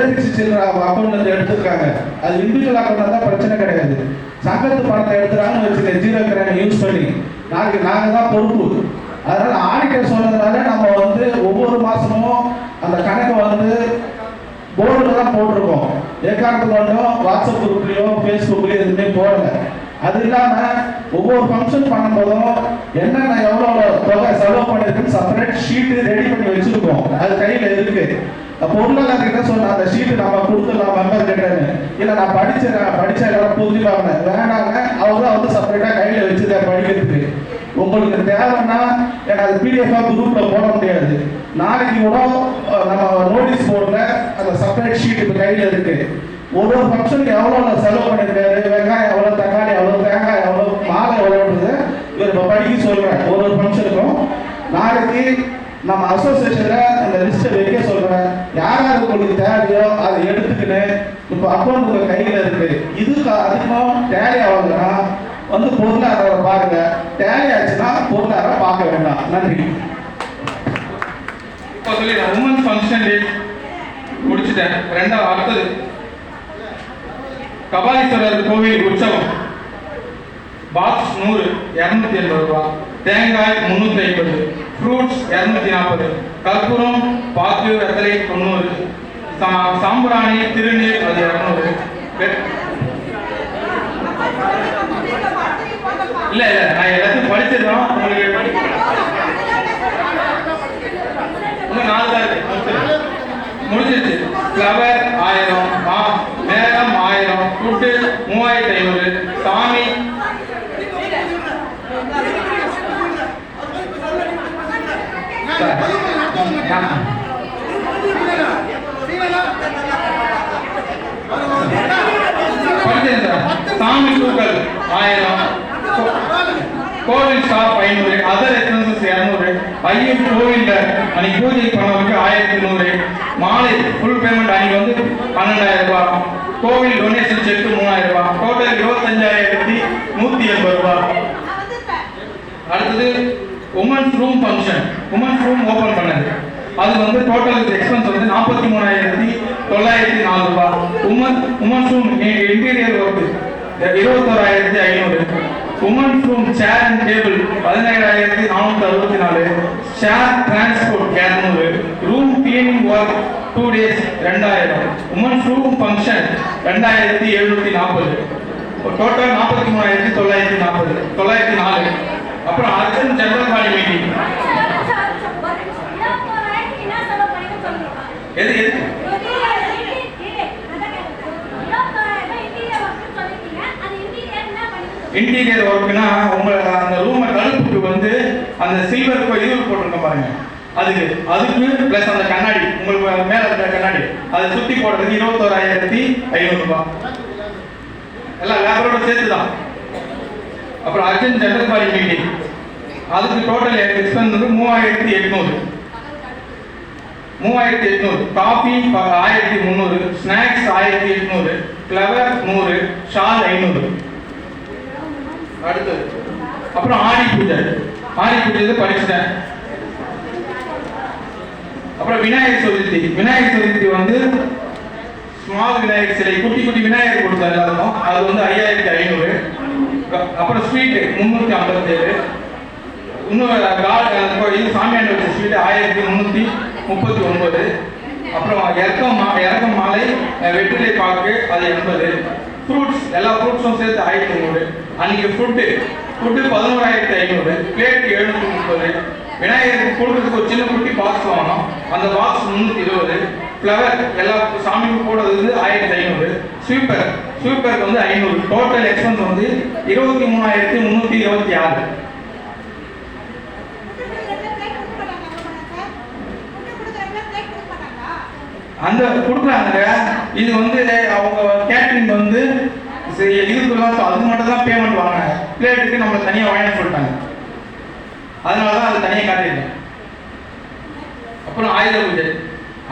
லட்சம் சில்லற அக்கௌண்ட்ல இருந்து அது இண்டிவிஜுவல் அக்கௌண்ட் தான் பிரச்சனை கிடையாது. சங்கத்து பணத்தை எடுத்துறாங்கன்னு வச்சுக்க ஜீரோ கிராம் யூஸ் பண்ணி. நாளைக்கு நாங்க தான் பொறுப்பு. அதனால ஆடிட்டர் சொன்னதுனால நம்ம வந்து ஒவ்வொரு மாசமும் அந்த கணக்கை வந்து போர்டில் தான் போட்டிருக்கோம். எக்காரணத்துக்கு கொண்டும் வாட்ஸ்அப் குரூப்லேயோ ஃபேஸ்புக்லேயோ எதுவுமே போடலை. அது இல்லாம ஒவ்வொரு ஃபங்க்ஷன் பண்ணும்போதும் என்னென்ன எவ்வளோ தொகை செலவு பண்ணிருக்குன்னு செப்பரேட் ஷீட் ரெடி பண்ணி வச்சிருக்கோம். அது கையில இருக்கு பொருளாதார கிட்ட சொன்ன அந்த ஷீட் நம்ம கொடுத்துடலாம் மெம்பர் கிட்டன்னு. இல்ல நான் படிச்சிடறேன் படிச்ச எல்லாம் புரிஞ்சுக்காம வேணாங்க அவங்க வந்து செப்பரேட்டா கையில வச்சுதான் படிக்கிறதுக்கு. உங்களுக்கு தேவைன்னா எனக்கு அது பிடிஎஃப் குரூப்ல போட முடியாது. நாளைக்கு கூட நம்ம நோட்டீஸ் போர்டில் அந்த செப்பரேட் ஷீட் இப்போ கையில் இருக்கு. ஒரு ஒரு ஃபங்க்ஷனுக்கு எவ்வளோ செலவு பண்ணியிருக்காரு? வெங்காயம் எவ்வளோ தக்காளி எவ்வளோ தேங்காய் எவ்வளோ மாலை எவ்வளோன்றது இவர் இப்போ படிக்க சொல்கிறேன் ஒரு ஒரு ஃபங்க்ஷனுக்கும் நாளைக்கு நம்ம அசோசியேஷனில் அந்த லிஸ்ட்டை வைக்க சொல்கிறேன் யார் யார் உங்களுக்கு தேவையோ அதை எடுத்துக்கின்னு இப்போ அக்கௌண்ட் உங்கள் கையில் இருக்கு. இதுக்கு அதிகமாக டேலி ஆகுதுன்னா வந்து பொருளாதாரம் பாருங்க. டேலி ஆச்சுன்னா பொருளாதாரம் பார்க்க வேண்டாம். நன்றி. இப்போ சொல்லி உமன் ஃபங்க்ஷன் டே முடிச்சுட்டேன். ரெண்டாவது அடுத்தது. கபாலீஸ்வரர் கோவில் உற்சவம். பாக்ஸ் நூறு இரநூத்தி எண்பது ரூபாய் தேங்காய் முந்நூற்றி ஐம்பது. ஃப்ரூட்ஸ் இரநூத்தி நாற்பது. கற்பூரம் பாக்கு வெத்தலை தொண்ணூறு. சா- சாம்பிராணி திருநீர் அது இரநூறு. இல்ல இல்ல நான் எல்லாத்தையும் படிச்சிருந்தோம் உங்களுக்கு இன்னும் நாலு தான் இருக்கு. முடிஞ்சிருச்சு ஃப்ளவர் ஆயிரம் மா ஆயிரம் ஃபுட்டு மூவாயிரத்தி ஐநூறு. சாமி. சாமி தூக்கல் ஆயிரம். கோ- கோவில் ஸ்டாப் ஐநூறு அதர் எக்ஸ்பென்சஸ் இரநூறு. ஐயன் கோவில்ல அன்னைக்கு பூஜை பண்ணவருக்கு ஆயிரத்தி நூறு மாலை ஃபுல் பேமெண்ட் அன்னைக்கு வந்து பன்னெண்டாயிரம் ரூபாய். கோவில் டொனேஷன் செக் மூணாயிரம் ரூபாய் டோட்டல் இருபத்தஞ்சாயிரத்தி நூத்தி எண்பது ரூபாய் அடுத்தது women's room function women's room open பண்ணது. அது வந்து டோட்டல் எக்ஸ்பென்ஸ் வந்து நாற்பத்தி மூணாயிரத்தி தொள்ளாயிரத்தி நாலு ரூபாய் woman women's room interior work இருபத்தோராயிரத்தி ஐநூறு. Women's room chair and table பதினேழாயிரத்தி நானூற்றி அறுபத்தி நாலு. ஷேர் டிரான்ஸ்போர்ட் இரநூறு. Room cleaning work two days ரெண்டாயிரம் உமன்ஸ் ரூம் ஃபங்க்ஷன் ரெண்டாயிரத்தி எழுநூற்றி நாற்பது. டோட்டல் நாற்பத்தி மூணாயிரத்தி தொள்ளாயிரத்தி நாற்பது. தொள்ளாயிரத்தி நாலு. அப்புறம் அர்ஜுன் ஜெனரல் பாடி மீட்டிங் எது எது இன்டீரியர் ஒர்க்னா உங்க அந்த ரூமை கழுப்புக்கு வந்து அந்த சில்வர் இது போட்டிருக்க பாருங்க. அதுக்கு அதுக்கு பிளஸ் அந்த கண்ணாடி உங்களுக்கு மேல இருக்க கண்ணாடி அதை சுத்தி போடுறதுக்கு இருபத்தோராயிரத்தி ஐநூறு ரூபாய். எல்லாம் லேபரோட சேர்த்து தான் அப்புறம் அர்ஜென்ட் ஜெனரல் பாடி மீட்டிங் அதுக்கு டோட்டல் எக்ஸ்பென்ஸ் வந்து மூவாயிரத்தி எட்நூறு. மூவாயிரத்தி எட்நூறு. காஃபி ஆயிரத்தி முந்நூறு. ஸ்நாக்ஸ் ஆயிரத்தி எட்நூறு. ஃப்ளவர் நூறு. ஷால் ஐநூறு. அடுத்தது. அப்புறம் ஆடி பூஜை. ஆடி பூஜை படிச்சுட்டேன். அப்புறம் விநாயகர் சதுர்த்தி. விநாயகர் சதுர்த்தி வந்து ஸ்மால் விநாயகர் சிலை. குட்டி குட்டி விநாயகர் கொடுத்தாரு எல்லாருக்கும் அது வந்து ஐயாயிரத்தி ஐநூறு. அப்புறம் ஸ்வீட்டு முந்நூற்றி ஐம்பத்தேழு. இன்னும் கால் இது சாமியாண்ட வச்ச ஸ்வீட் ஆயிரத்தி முந்நூற்றி முப்பத்தி ஒன்பது அப்புறம் இறக்கம் மா இறக்கம் மாலை வெற்றிலை பாக்கு அது எண்பது. ஃப்ரூட்ஸ் எல்லா ஃப்ரூட்ஸும் சேர்த்து ஆயிரத்தி ஐநூறு அன்னைக்கு ஃபுட்டு ஃபுட்டு பதினோராயிரத்தி ஐநூறு. பிளேட் எழுநூற்றி முப்பது. விநாயகருக்கு கொடுக்கறதுக்கு ஒரு சின்ன குட்டி பாக்ஸ் வாங்கணும். அந்த பாக்ஸ் முந்நூற்றி இருபது. ஃப்ளவர் எல்லா சாமிக்கும் போடுறது வந்து ஆயிரத்தி ஐநூறு. ஸ்வீப்பர் ஸ்வீப்பருக்கு வந்து ஐநூறு. டோட்டல் எக்ஸ்பென்ஸ் வந்து இருபத்தி மூணாயிரத்தி முந்நூற்றி இருபத்தி ஆறு. அந்த கொடுக்குறாங்க. இது வந்து அவங்க கேட்டரிங் வந்து சரி, இதுக்குலாம் அது மட்டும் தான் பேமெண்ட் வாங்கினாங்க பிளேட்டுக்கு நம்ம தனியாக வாங்கி சொல்லிட்டாங்க அதனால தான் அது தனியாக காட்டியிருக்கேன் அப்புறம் ஆயுத பூஜை.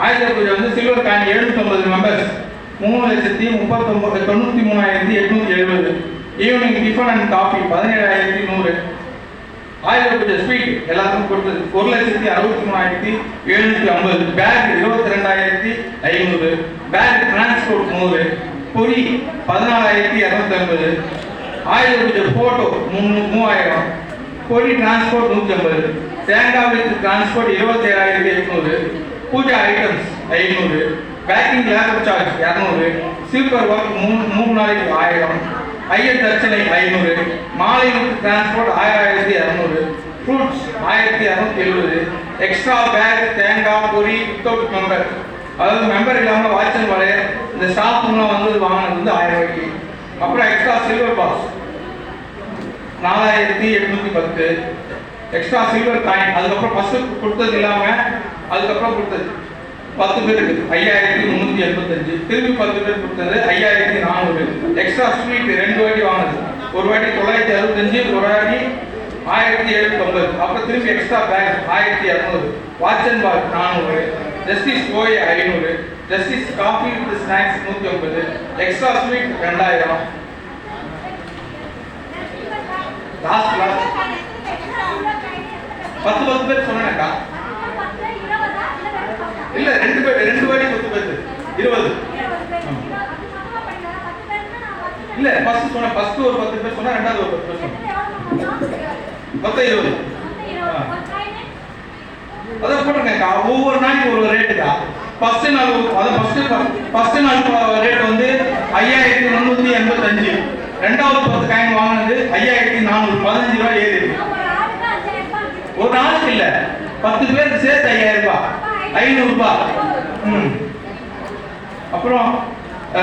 ஆயுத பூஜை வந்து சில்வர் காயின் எழுநூத்தொம்பது மெம்பர்ஸ் மூணு லட்சத்தி முப்பத்தொம்பது தொண்ணூற்றி மூணாயிரத்தி எட்நூற்றி எழுபது. ஈவினிங் டிஃபன் அண்ட் காஃபி பதினேழாயிரத்தி நூறு. ஆயுத பூஜை ஸ்வீட் எல்லாத்துக்கும் கொடுத்தது. ஒரு லட்சத்தி அறுபத்தி மூணாயிரத்தி எழுநூற்றி ஐம்பது. பேக் இருபத்தி ரெண்டாயிரத்தி ஐநூறு. பேக் டிரான்ஸ்போர்ட் நூறு. பொறி பதினாலாயிரத்தி இரநூத்தி ஐம்பது ஆயுத பூஜை போட்டோ மூணு மூவாயிரம். பொரி டிரான்ஸ்போர்ட் நூற்றி ஐம்பது தேங்காய் வித் டிரான்ஸ்போர்ட் இருபத்தி ஏழாயிரத்தி எட்நூறு. பூஜா ஐட்டம்ஸ் ஐநூறு. பேக்கிங் லேபர் சார்ஜ் இரநூறு. சூப்பர் ஒர்க் மூணு மூணு நாளைக்கு ஆயிரம். ஐயர் தர்ச்சனை ஐநூறு. மாலை டிரான்ஸ்போர்ட் ஆயிரத்தி இரநூறு. ஃப்ரூட்ஸ் ஆயிரத்தி இரநூத்தி எழுபது. எக்ஸ்ட்ரா பேக் தேங்காய் பொரி வித்தவுட் மெம்பர் அதாவது மெம்பர் இல்லாமல் வாட்சன் வளையர் இந்த ஸ்டாஃப்லாம் வந்து வாங்கினது வந்து ஆயிரம் ரூபாய்க்கு அப்புறம் எக்ஸ்ட்ரா சில்வர் பாஸ் நாலாயிரத்தி எட்நூத்தி பத்து. எக்ஸ்ட்ரா சில்வர் காயின் அதுக்கப்புறம் ஃபஸ்ட்டு கொடுத்தது இல்லாமல் அதுக்கப்புறம் கொடுத்தது. பத்து பேருக்கு. ஐயாயிரத்தி முந்நூற்றி எண்பத்தஞ்சு. திருப்பி பத்து பேர் கொடுத்தது ஐயாயிரத்தி நானூறு. எக்ஸ்ட்ரா ஸ்வீட் ரெண்டு வாட்டி வாங்கினது. ஒரு வாட்டி தொள்ளாயிரத்தி அறுபத்தஞ்சு ஒரு வாட்டி ஆயிரத்தி எழுநூத்தொம்பது அப்புறம் திருப்பி எக்ஸ்ட்ரா பேக் ஆயிரத்தி இரநூறு வாட்ச் அண்ட் பார் நானூறு. ஜஸ்டிஸ் கோய் ஐநூறு. ஜஸ்டிஸ் காஃபி வித் ஸ்நாக்ஸ் நூற்றி ஐம்பது. எக்ஸ்ட்ரா ஸ்வீட் ரெண்டாயிரம் லாஸ்ட் லாஸ்ட் பத்து பத்து பேர் சொன்னேன்க்கா. இல்ல ரெண்டு பேர் ரெண்டு பேரையும் பத்து பேர். இருபது. இல்ல ஃபர்ஸ்ட் சொன்ன ஃபர்ஸ்ட் ஒரு பத்து பேர் சொன்னா ரெண்டாவது ஒரு பத்து பேர் சொன்னேன். மொத்தம் இருபது. அதான் போட்டிருக்கேன்க்கா. ஒவ்வொரு நாளைக்கு ஒரு ரேட்டுக்கா ஃபர்ஸ்ட் நாள் அது அதான் ஃபர்ஸ்ட் ஃபர்ஸ்ட் நாள் ரேட் வந்து ஐயாயிரத்தி முந்நூற்றி எண்பத்தஞ்சு. ரெண்டாவது பத்து காயின் வாங்கினது ஐயாயிரத்தி நானூறு. பதினஞ்சு ரூபாய் ஏறி ஒரு நாளுக்கு இல்லை. பத்து பேருக்கு சேர்த்து ஐயாயிரம் ரூபாய். ஐநூறு ரூபாய் ம். அப்புறம்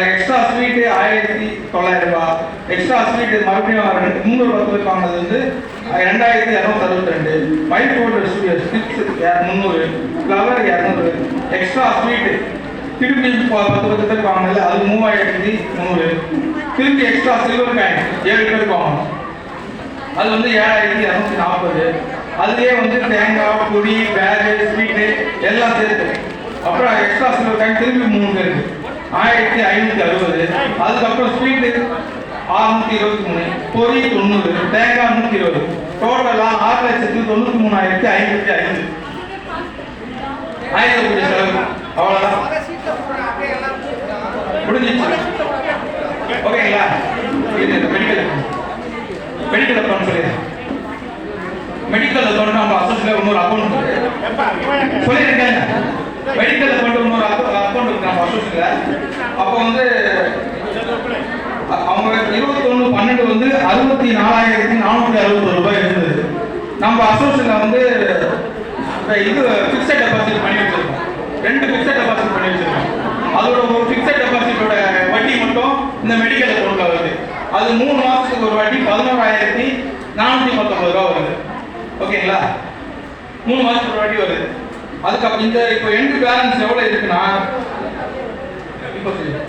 எக்ஸ்ட்ரா ஸ்வீட்டு ஆயிரத்தி தொள்ளாயிரம் ரூபாய். எக்ஸ்ட்ரா ஸ்வீட்டு மறுபடியும் ரெண்டு முந்நூறு பத்து பேர் வாங்கினது வந்து ரெண்டாயிரத்தி இரநூத்தி அறுபத்தி ரெண்டு மைட் பவுடர் ஸ்வீட் ஸ்டிக்ஸ் முந்நூறு ஃப்ளவர் இரநூறு எக்ஸ்ட்ரா ஸ்வீட்டு திருப்பி பத்து பத்து பேர் வாங்கினது அது மூவாயிரத்தி நூறு. திருப்பி எக்ஸ்ட்ரா சில்வர் காயின் ஏழு பேர் வாங்கணும் அது வந்து ஏழாயிரத்தி இரநூத்தி நாற்பது அதுலயே வந்து தேங்காய் பொடி பேகு ஸ்வீட்டு எல்லாம் சேர்த்து. அப்புறம் எக்ஸ்ட்ரா சில்வர் காயின் திருப்பி மூணு பேருக்கு ஆயிரத்தி ஐநூத்தி அறுபது அதுக்கப்புறம் ஸ்வீட்டு ஆறுநூத்தி இருபத்தி மூணு பொறி தொண்ணூறு தேங்காய் நூத்தி இருபது டோட்டலா ஆறு லட்சத்தி தொண்ணூத்தி மூணாயிரத்தி ஐநூத்தி ஐந்து. ஆயுத கோடி செலவு. அவ்வளவுதான். முடிஞ்சிச்சு. ஓகேங்களா? மெடிக்கல் மெடிக்கல் அக்கௌண்ட் சொல்லிடுறேன் மெடிக்கல் அக்கௌண்ட் நம்ம அசோசியில் இன்னொரு அக்கௌண்ட் சொல்லியிருக்கேன் மெடிக்கல் அக்கௌண்ட் இன்னொரு அக்கௌண்ட் இருக்கு நம்ம அசோசியில் அப்போ வந்து இருபத்தொன்று வந்து அறுபத்தி நாலாயிரத்தி நானூற்றி அறுபது ரூபாய் இருந்தது. நம்ம அசோசியில் வந்து இது ஃபிக்ஸட் டெபாசிட் பண்ணி வச்சிருக்கோம். ரெண்டு ஃபிக்ஸட் டெபாசிட் பண்ணி வச்சிருக்கோம். அதோட ஒரு ஃபிக்ஸட் டெபாசிட்டோட வட்டி மட்டும் இந்த மெடிக்கல் அக்கௌண்ட்ல வருது. அது மூணு மாசத்துக்கு ஒரு வாட்டி பதினோராயிரத்தி நானூற்றி பத்தொன்பது ரூபா வருது. ஓகேங்களா? மூணு மாசத்துக்கு ஒரு வாட்டி வருது. அதுக்கப்புறம் இந்த இப்போ எண்டு பேலன்ஸ் எவ்வளவு இருக்குன்னா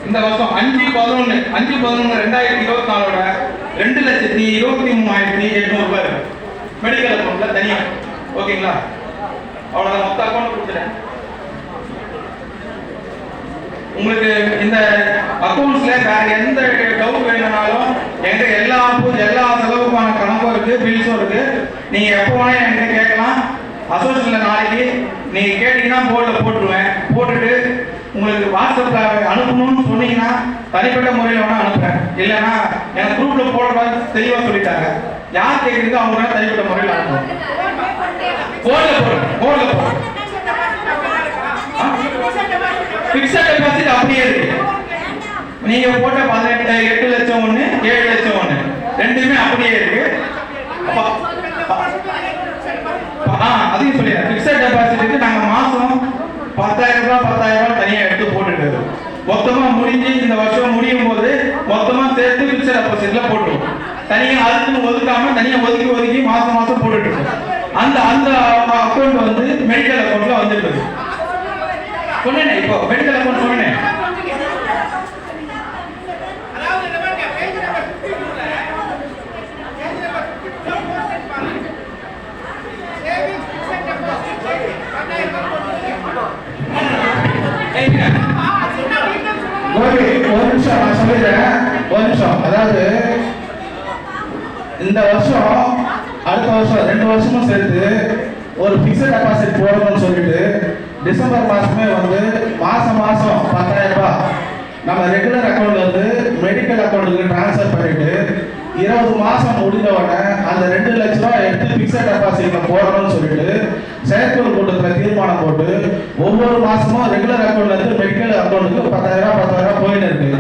இந்த வருஷம் அஞ்சு பதினொன்று அஞ்சு பதினொன்று ரெண்டாயிரத்தி இருபத்தி நாலோட ரெண்டு லட்சத்தி இருபத்தி மூணாயிரத்தி எட்நூறு ரூபாய் இருக்கு. மெடிக்கல் அக்கௌண்ட்ல தனியா. ஓகேங்களா? அவ்வளோதான் மொத்த அக்கௌண்ட் கொடுத்துட்டேன். உங்களுக்கு இந்த அக்கௌண்ட்ஸ்ல வேற எந்த டவுட் வேணும்னாலும் எங்க எல்லா எல்லா செலவுக்கான கணக்கும் இருக்கு பில்ஸும் இருக்கு. நீங்க எப்போ வேணா என்கிட்ட கேட்கலாம். அசோசியேஷன்ல நாளைக்கு நீங்க கேட்டீங்கன்னா போர்டில் போட்டுருவேன். உங்களுக்கு வாட்ஸ்அப்ல அனுப்பணும்னு சொன்னீங்கன்னா தனிப்பட்ட முறையில் வேணா அனுப்புறேன். இல்லைன்னா எனக்கு குரூப்ல போடுறதா தெளிவா சொல்லிட்டாங்க. யார் கேட்குறீங்க அவங்க வேணா தனிப்பட்ட முறையில் அனுப்பணும் போர்டில் போடுறேன் போர்டில் போடுறேன் பிக்சட் டெபாசிட் அப்படியே இருக்கு. நீங்க போட்ட பதினெட்டு எட்டு லட்சம் ஒண்ணு ஏழு லட்சம் ஒண்ணு. ரெண்டுமே அப்படியே இருக்கு. ஆ அதையும் சொல்லிடுறேன். பிக்சட் டெபாசிட்டுக்கு நாங்க மாசம் பத்தாயிரம் ரூபாய் பத்தாயிரம் ரூபாய் தனியா எடுத்து போட்டுட்டு மொத்தமா முடிஞ்சு இந்த வருஷம் முடியும் போது மொத்தமா சேர்த்து பிக்சட் டெபாசிட்ல போட்டுருவோம் தனியா அதுக்குன்னு ஒதுக்காம தனியா ஒதுக்கி ஒதுக்கி மாசம் மாசம் போட்டுட்டு இருக்கோம் அந்த அந்த அக்கௌண்ட் வந்து மெடிக்கல் அக்கௌண்ட்ல வந்துட்டு இருக்கு இப்போ மெடிக்கல் அக்கௌண்ட் சொன்னேன் ஒரு நிமிஷம் நான் சொல்லிடுறேன். ஒரு நிமிஷம். அதாவது இந்த வருஷம் அடுத்த வருஷம் ரெண்டு வருஷமும் சேர்த்து ஒரு பிக்சட் டெபாசிட் போடணும்னு சொல்லிட்டு டிசம்பர் மாதமே வந்து மாதம் மாதம் மாசம் மாசம் நம்ம ரெகுலர் அக்கௌண்ட்ல வந்து மெடிக்கல் அக்கௌண்ட்டுக்கு ட்ரான்ஸ்ஃபர் பண்ணிட்டு இருபது மாசம் முடிஞ்ச உடனே அந்த ரெண்டு லட்ச ரூபாய் எடுத்து பிக்சட் டெபாசிட்ல போடணும்னு சொல்லிட்டு செயற்குழு கூட்டத்துல தீர்மானம் போட்டு ஒவ்வொரு மாசமும் ரெகுலர் அக்கௌண்ட்ல இருந்து மெடிக்கல் அக்கௌண்ட்டுக்கு பத்தாயிரம் ரூபாய் பத்தாயிரம் ரூபாய் போயிட்டு இருக்கு.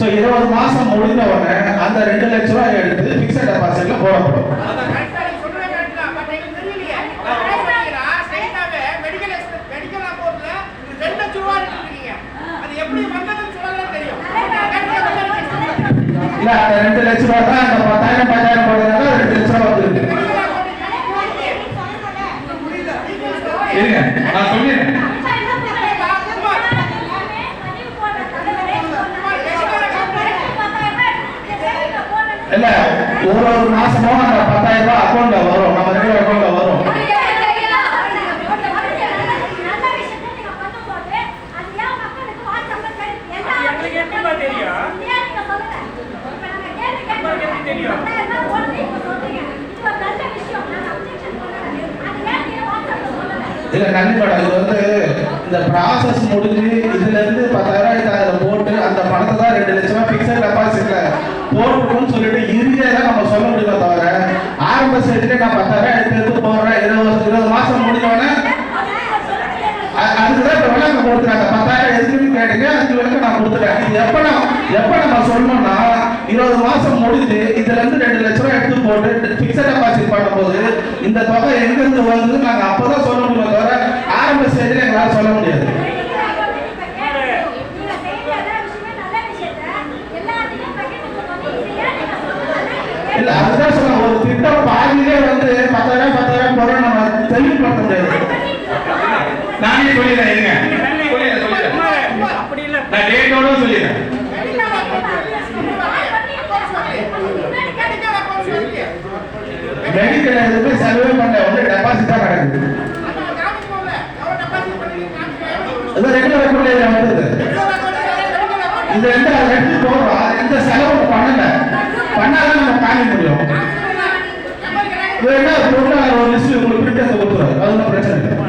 ஸோ இருபது மாசம் முடிஞ்ச உடனே அந்த ரெண்டு லட்ச ரூபாய் எடுத்து பிக்சட் டெபாசிட்ல போடப்படும். இல்ல அந்த ரெண்டு லட்ச ரூபாய் தான் அந்த பத்தாயிரம் பத்தாயிரம் போடுறதுனால ரெண்டு லட்ச ரூபாய் வந்துருக்கு இருங்க நான் சொல்லிடுறேன் இல்ல ஒரு ஒரு மாசமும் அந்த பத்தாயிரம் ரூபாய் அக்கௌண்ட்ல வரும். நம்ம ரெகுலர் அக்கௌண்ட்ல வரும். இல்லை நன்றி இது வந்து இந்த ப்ராசஸ் முடிஞ்சு இதுல இருந்து பத்தாயிரம் ரூபாய் அதுல போட்டு அந்த பணத்தை தான் ரெண்டு லட்சம் ரூபாய் பிக்சட் டெபாசிட்ல போட்டுக்கணும்னு சொல்லிட்டு இறுதியாக தான் நம்ம சொல்ல முடியுமே தவிர ஆரம்ப ஸ்டேஜ்ல நான் பத்தாயிரம் எடுத்து எடுத்து போடுறேன் இருபது இருபது மாசம் முடிஞ்சோடனே அதுக்குதான் அதுக்கு தான் இப்போ விளக்கம் கொடுத்துருக்காங்க பத்தாயிரம் எதுக்குன்னு கேட்டீங்க அதுக்கு விளக்கம் நான் கொடுத்துட்டேன். இது எப்போ நான் எப்போ நம்ம சொல்லணும்னா இருபது மாசம் முடிஞ்சு இதுல இருந்து ரெண்டு லட்ச ரூபாய் எடுத்து போட்டு பிக்சட் டெபாசிட் பண்ணும்போது இந்த தொகை எங்க இருந்து வந்து நாங்க அப்பதான் சொல்ல முடியுமே ஸ்டேஜ்ல எங்களால சொல்ல முடியாது. இல்ல அதுதான் சொல்ல ஒரு திட்டம் பாதியிலே வந்து பத்தாயிரம் பத்தாயிரம் போடுறோம் நம்ம தெளிவுபடுத்த முடியாது. நானே சொல்லிடுறேன் இருங்க. சொல்லிடுறேன். நான் டேட்டோட. மெடிக்கல் எதுவுமே செலவே பண்ணல வந்து டெபாசிட் தான் நடக்குது அதான் காமிக்கணும்ல. எவ்வளவு deposit பண்ணீங்க காமிக்கணும். அது ரெகுலர் அக்கௌண்ட்ல வந்தது medical ரெண்டு அது ரெண்டு போடுறோம் அது எந்த செலவும் பண்ணல. பண்ணாதான் நம்ம காமிக்க முடியும். இது என்ன ஒரு லிஸ்ட் உங்களுக்கு பிரிண்ட் எடுத்து கொடுத்துருவோம் அது ஒன்றும் பிரச்சனை இல்லை.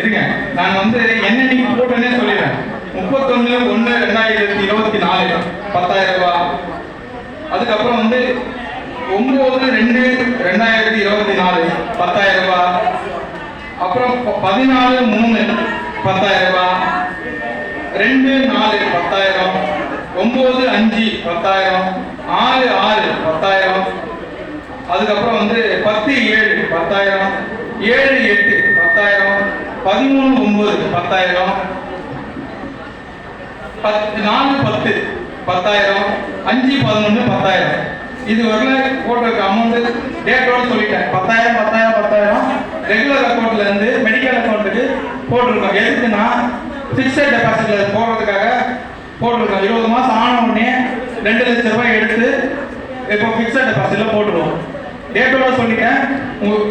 இருங்க நான் வந்து என்ன நீங்க போட்டேன்னே சொல்லிடுறேன். முப்பத்தொன்னு ஒன்று ரெண்டாயிரத்தி இருபத்தி நாலு. பத்தாயிரம் ரூபாய் அதுக்கப்புறம் வந்து ஒன்பது ரெண்டு ரெண்டாயிரத்தி இருபத்தி நாலு. பத்தாயிரம் ரூபாய் அப்புறம் பதினாலு மூணு. பத்தாயிரம் ரூபாய் ரெண்டு நாலு பத்தாயிரம். ஒன்பது அஞ்சு பத்தாயிரம். ஆறு ஆறு பத்தாயிரம். அதுக்கப்புறம் வந்து பத்து ஏழு பத்தாயிரம். ஏழு எட்டு பத்தாயிரம். பதிமூணு ஒன்பது பத்தாயிரம். பத்து நாலு பத்து பத்தாயிரம். அஞ்சு பதினொன்று பத்தாயிரம். இது வரல போட்டிருக்க அமௌண்ட் டேட்டோட சொல்லிட்டேன். பத்தாயிரம் பத்தாயிரம் பத்தாயிரம். ரெகுலர் அக்கௌண்ட்ல இருந்து மெடிக்கல் அக்கௌண்ட்டுக்கு போட்டிருக்கோம். எதுக்குன்னா ஃபிக்ஸட் டெபாசிட்ல போடுறதுக்காக போட்டிருக்கோம். இருபது மாசம் ஆன உடனே ரெண்டு லட்சம் ரூபாய் எடுத்து இப்போ ஃபிக்ஸட் டெபாசிட்ல போட்டுருவோம். டேட்டோட சொல்லிட்டேன்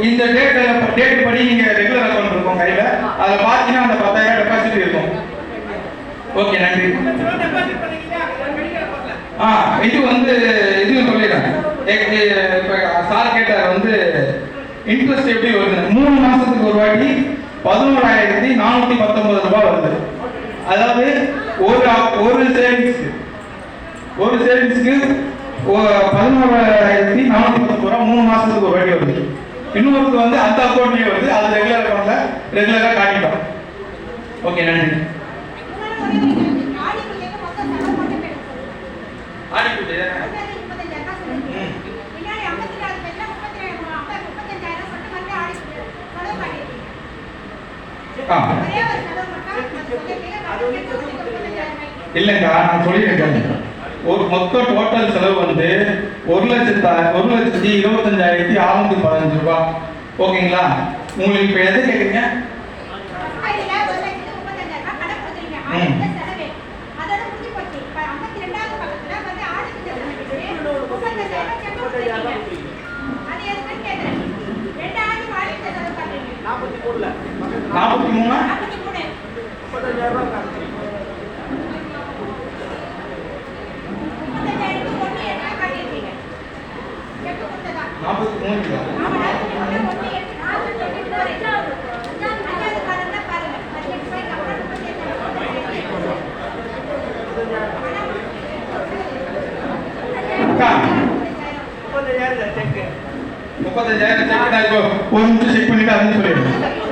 இந்த டேட்டில் டேட் படி நீங்க ரெகுலர் அக்கௌண்ட் இருக்கும் கையில. அதை பார்த்தீங்கன்னா அந்த பத்தாயிரம் டெபாசிட் இருக்கும். ஓகே நன்றி. ஆ இது வந்து இது சொல்லிடுறேன். இப்போ சார் கேட்டார் வந்து இன்ட்ரெஸ்ட் எப்படி வருது மூணு மாசத்துக்கு ஒரு வாட்டி பதினோராயிரத்தி நானூத்தி பத்தொன்பது ரூபாய் வருது. அதாவது ஒரு ஒரு சேவிங்ஸ்க்கு ஒரு சேவிங்ஸ்க்கு பதினோராயிரத்தி நானூத்தி பத்தொன்பது ரூபாய் மூணு மாசத்துக்கு ஒரு வாட்டி வருது. இன்னொருக்கு வந்து அந்த அக்கௌண்ட்லயே வருது. அது ரெகுலர் அக்கௌண்ட்ல ரெகுலரா காட்டிட்டோம். ஓகே நன்றி. ஆடிக்குது இல்லைங்க நான் சொல்லியிருக்கேன். ஒரு மொத்த டோட்டல் செலவு வந்து ஒரு லட்சத்தா ஒரு லட்சத்தி இருபத்தஞ்சாயிரத்தி அறுநூத்தி பதினஞ்சு ரூபாய் ஓகேங்களா? உங்களுக்கு இப்போ எது கேட்குறீங்க நாற்பத்தி மூணா நாற்பத்தி மூணு முப்பத்தஞ்சாயிரம் செக் நான் இப்போ ஒரு நிமிஷம் செக் பண்ணிட்டு அதுன்னு சொல்லிடுறேன்